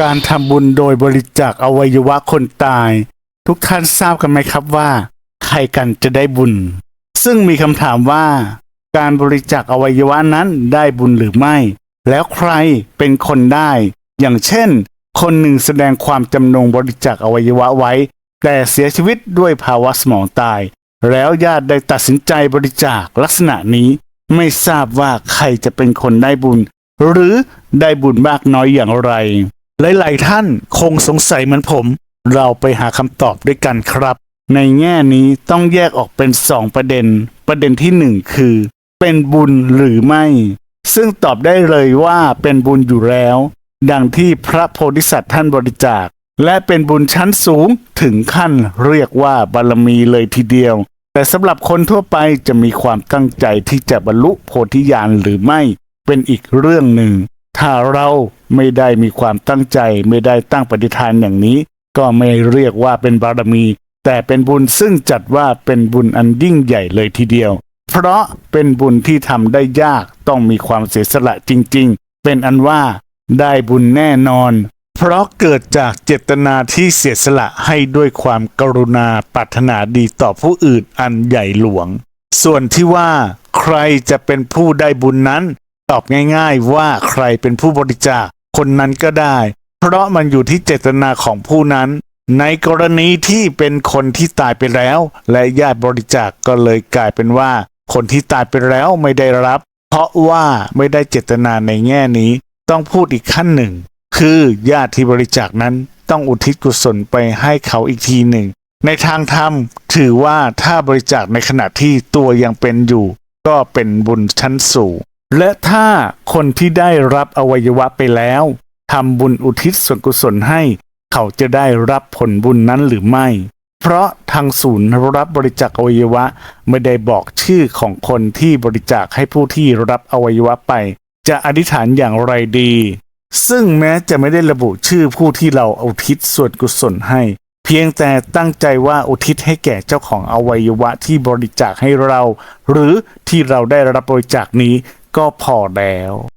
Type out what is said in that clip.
การทำบุญโดยบริจาคอวัยวะคนตาย ทุกท่านทราบกันไหมครับว่า ใครกันจะได้บุญ ซึ่งมีคำถามว่า การบริจาคอวัยวะนั้นได้บุญหรือไม่ แล้วใครเป็นคนได้ อย่างเช่น คนหนึ่งแสดงความจำนงบริจาคอวัยวะไว้ แต่เสียชีวิตด้วยภาวะสมองตาย แล้วญาติได้ตัดสินใจบริจาคลักษณะนี้ ไม่ทราบว่าใครจะเป็นคนได้บุญ หรือได้บุญมากน้อยอย่างไร หลาย ๆ ท่านคงสงสัยเหมือนผม เราไปหาคำตอบด้วยกันครับ ในแง่นี้ต้องแยกออกเป็นสองประเด็น ประเด็นที่หนึ่งคือ เป็นบุญหรือไม่ ซึ่งตอบได้เลยว่าเป็นบุญอยู่แล้ว ดังที่พระโพธิสัตว์ท่านบริจาค และเป็นบุญชั้นสูงถึงขั้นเรียกว่าบารมีเลยทีเดียว แต่สำหรับคนทั่วไปจะมีความตั้งใจที่จะบรรลุโพธิญาณหรือไม่ เป็นอีกเรื่องหนึ่ง ถ้าเราไม่ได้มีความตั้งใจไม่ได้ตั้งปฏิฐานอย่างนี้ ก็ไม่เรียกว่าเป็นบารมี แต่เป็นบุญซึ่งจัดว่าเป็นบุญอันยิ่งใหญ่เลยทีเดียว เพราะเป็นบุญที่ทำได้ยากต้องมีความเสียสละจริง ๆ เป็นอันว่าได้บุญแน่นอน เพราะเกิดจากเจตนาที่เสียสละให้ด้วยความกรุณาปรารถนาดีต่อผู้อื่นอันใหญ่หลวง ส่วนที่ว่าใครจะเป็นผู้ได้บุญนั้น ตอบง่าย ๆ ว่าใครเป็นผู้บริจาคคนนั้นก็ได้ เพราะมันอยู่ที่เจตนาของผู้นั้น ในกรณีที่เป็นคนที่ตายไปแล้ว และญาติบริจาคก็เลยกลายเป็นว่า คนที่ตายไปแล้วไม่ได้รับ เพราะว่าไม่ได้เจตนาในแง่นี้ ต้องพูดอีกขั้นหนึ่ง คือญาติที่บริจาคนั้นต้องอุทิศกุศลไปให้เขาอีกทีหนึ่ง ในทางธรรมถือว่าถ้าบริจาคในขณะที่ตัวยังเป็นอยู่ ก็เป็นบุญชั้นสูง และถ้าคนที่ได้รับอวัยวะไปแล้วทำบุญอุทิศส่วนกุศลให้ เขาจะได้รับผลบุญนั้นหรือไม่ เพราะทางศูนย์รับบริจาคอวัยวะไม่ได้บอกชื่อของคนที่บริจาคให้ผู้ที่รับอวัยวะไป จะอธิษฐานอย่างไรดี ซึ่งแม้จะไม่ได้ระบุชื่อผู้ที่เราอุทิศส่วนกุศลให้ เพียงแต่ตั้งใจว่าอุทิศให้แก่เจ้าของอวัยวะที่บริจาคให้เรา หรือที่เราได้รับบริจาคนี้ ก็พอแล้ว